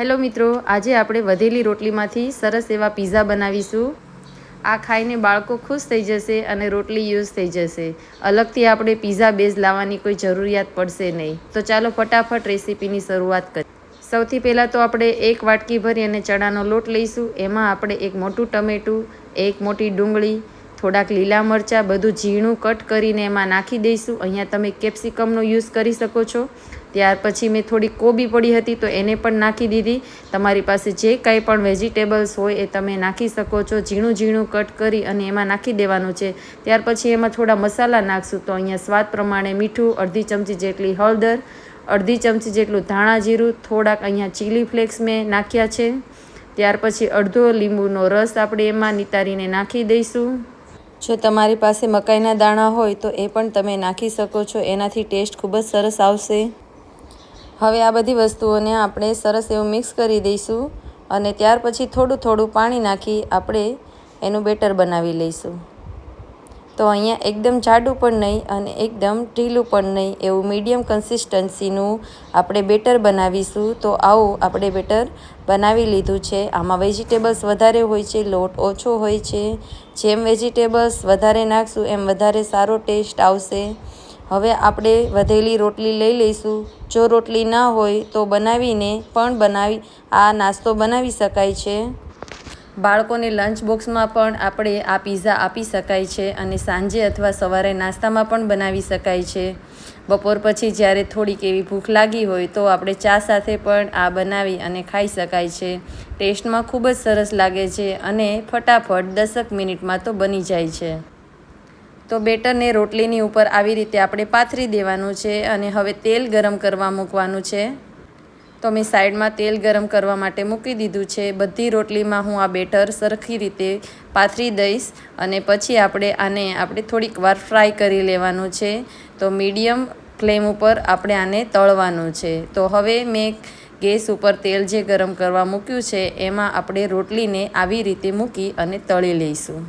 Hello મિત્રો, આજે આપણે વધેલી રોટલીમાંથી સરસ એવા પીઝા બનાવીશું. આ ખાઈને બાળકો ખુશ થઈ જશે અને રોટલી યુઝ થઈ જશે. અલગથી આપણે પીઝા બેઝ લાવવાની કોઈ જરૂરિયાત પડશે નહીં. તો ચાલો ફટાફટ રેસીપીની શરૂઆત કરીએ. સૌથી પહેલાં તો આપણે એક વાટકી ભરી અને ચણાનો લોટ લઈશું. એમાં આપણે એક મોટું ટમેટું, એક મોટી ડુંગળી, થોડાક લીલા મરચાં, બધું ઝીણું કટ કરીને એમાં નાખી દઈશું. અહીંયા તમે કેપ્સિકમનો યુઝ કરી શકો છો. ત્યાર પછી મેં થોડી કોબી પડી હતી તો એને પણ નાખી દીધી. તમારી પાસે જે કાંઈ પણ વેજીટેબલ્સ હોય એ તમે નાખી શકો છો. ઝીણું ઝીણું કટ કરી અને એમાં નાખી દેવાનું છે. ત્યાર પછી એમાં થોડા મસાલા નાખશું તો અહીંયા સ્વાદ પ્રમાણે મીઠું, અડધી ચમચી જેટલી હળદર, અડધી ચમચી જેટલું ધાણા જીરું, થોડાક અહીંયા ચીલી ફ્લેક્સ મેં નાખ્યા છે. ત્યાર પછી અડધો લીંબુનો રસ આપણે એમાં નિતારીને નાખી દઈશું. જો તમારી પાસે મકાઈના દાણા હોય તો એ પણ તમે નાખી શકો છો. એનાથી ટેસ્ટ ખૂબ જ સરસ આવશે. હવે આ બધી વસ્તુઓને આપણે સરસ એવું મિક્સ કરી દઈશું અને ત્યાર પછી થોડું થોડું પાણી નાખી આપણે એનું બેટર બનાવી લઈશું. તો અહીંયા એકદમ જાડું પણ નહીં અને એકદમ ઢીલું પણ નહીં એવું મીડિયમ કન્સિસ્ટન્સીનું આપણે બેટર બનાવીશું. તો આવું આપણે બેટર બનાવી લીધું છે. આમાં વેજીટેબલ્સ વધારે હોય છે, લોટ ઓછો હોય છે. જેમ વેજીટેબલ્સ વધારે નાખશું એમ વધારે સારો ટેસ્ટ આવશે. હવે આપણે વધેલી રોટલી લઈ લઈશું. જો રોટલી ના હોય તો બનાવીને પણ બનાવી, આ નાસ્તો બનાવી શકાય છે. બાળકોને લંચ બોક્સમાં પણ આપણે આ પીઝા આપી શકાય છે અને સાંજે અથવા સવારે નાસ્તામાં પણ બનાવી શકાય છે. બપોર પછી જ્યારે થોડીક એવી ભૂખ લાગી હોય તો આપણે ચા સાથે પણ આ બનાવી અને ખાઈ શકાય છે. ટેસ્ટમાં ખૂબ જ સરસ લાગે છે અને ફટાફટ દસક મિનિટમાં તો બની જાય છે. તો બેટરને રોટલીની ઉપર આવી રીતે આપણે પાથરી દેવાનું છે અને હવે તેલ ગરમ કરવા મૂકવાનું છે. તો મેં સાઈડમાં તેલ ગરમ કરવા માટે મૂકી દીધું છે. બધી રોટલીમાં હું આ બેટર સરખી રીતે પાથરી દઈશ અને પછી આપણે આને આપણે થોડીક વાર ફ્રાય કરી લેવાનું છે. તો મીડિયમ ફ્લેમ ઉપર આપણે આને તળવાનું છે. તો હવે મેં ગેસ ઉપર તેલ જે ગરમ કરવા મૂક્યું છે, એમાં આપણે રોટલીને આવી રીતે મૂકી અને તળી લઈશું.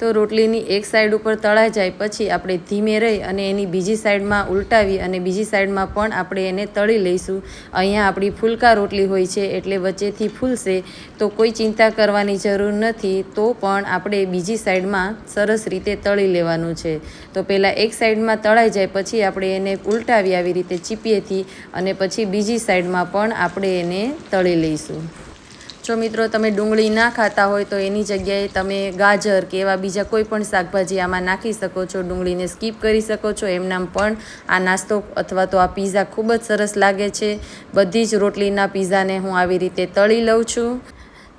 તો રોટલીની એક સાઈડ ઉપર તળાઈ જાય પછી આપણે ધીમે રહી અને એની બીજી સાઈડમાં ઉલટાવી અને બીજી સાઈડમાં પણ આપણે એને તળી લઈશું. અહીંયા આપણી ફૂલકા રોટલી હોય છે એટલે વચ્ચેથી ફૂલશે, તો કોઈ ચિંતા કરવાની જરૂર નથી, તો પણ આપણે બીજી સાઈડમાં સરસ રીતે તળી લેવાનું છે. તો પહેલાં એક સાઈડમાં તળાઈ જાય પછી આપણે એને ઉલટાવી આવી રીતે ચીપીએથી અને પછી બીજી સાઈડમાં પણ આપણે એને તળી લઈશું. જો મિત્રો, તમે ડુંગળી ના ખાતા હોય તો એની જગ્યાએ તમે ગાજર કે એવા બીજા કોઈ પણ શાકભાજી આમાં નાખી શકો છો. ડુંગળીને સ્કીપ કરી શકો છો. એમનામ પણ આ નાસ્તો અથવા તો આ પીઝા ખૂબ જ સરસ લાગે છે. બધી જ રોટલીના પીઝાને હું આવી રીતે તળી લઉં છું.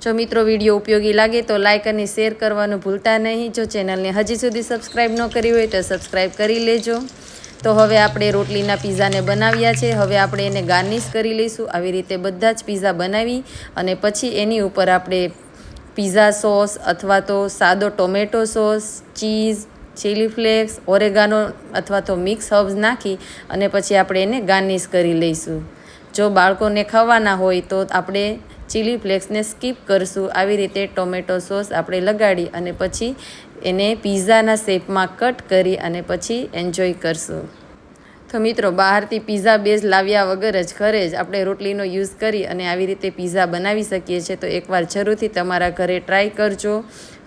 જો મિત્રો વીડિયો ઉપયોગી લાગે તો લાઇક અને શેર કરવાનું ભૂલતા નહીં. જો ચેનલને હજી સુધી સબસ્ક્રાઈબ ન કરી હોય તો સબસ્ક્રાઈબ કરી લેજો. તો હવે આપણે રોટલીના પીઝાને બનાવ્યા છે. હવે આપણે એને ગાર્નિશ કરી લઈશું. આવી રીતે બધા જ પીઝા બનાવી અને પછી એની ઉપર આપણે પીઝા સોસ અથવા તો સાદો tomato sauce, cheese, chilli flakes, oregano અથવા તો મિક્સ હર્બ્સ નાખી અને પછી આપણે એને ગાર્નિશ કરી લઈશું. જો બાળકોને ખાવાના હોય તો આપણે ચીલી ફ્લેક્સને સ્કીપ કરશું. આવી રીતે ટોમેટો સોસ આપણે લગાડી અને પછી એને પીઝાના શેપમાં કટ કરી અને પછી એન્જોય કરશું. તો મિત્રો, બહારથી પીઝા બેઝ લાવ્યા વગર જ, ઘરે જ આપણે રોટલીનો યુઝ કરી અને આવી રીતે પીઝા બનાવી શકીએ છીએ. તો એકવાર જરૂરથી તમારા ઘરે ટ્રાય કરજો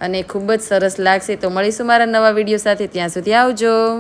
અને ખૂબ જ સરસ લાગશે. તો મળીશું મારા નવા વીડિયો સાથે. ત્યાં સુધી આવજો.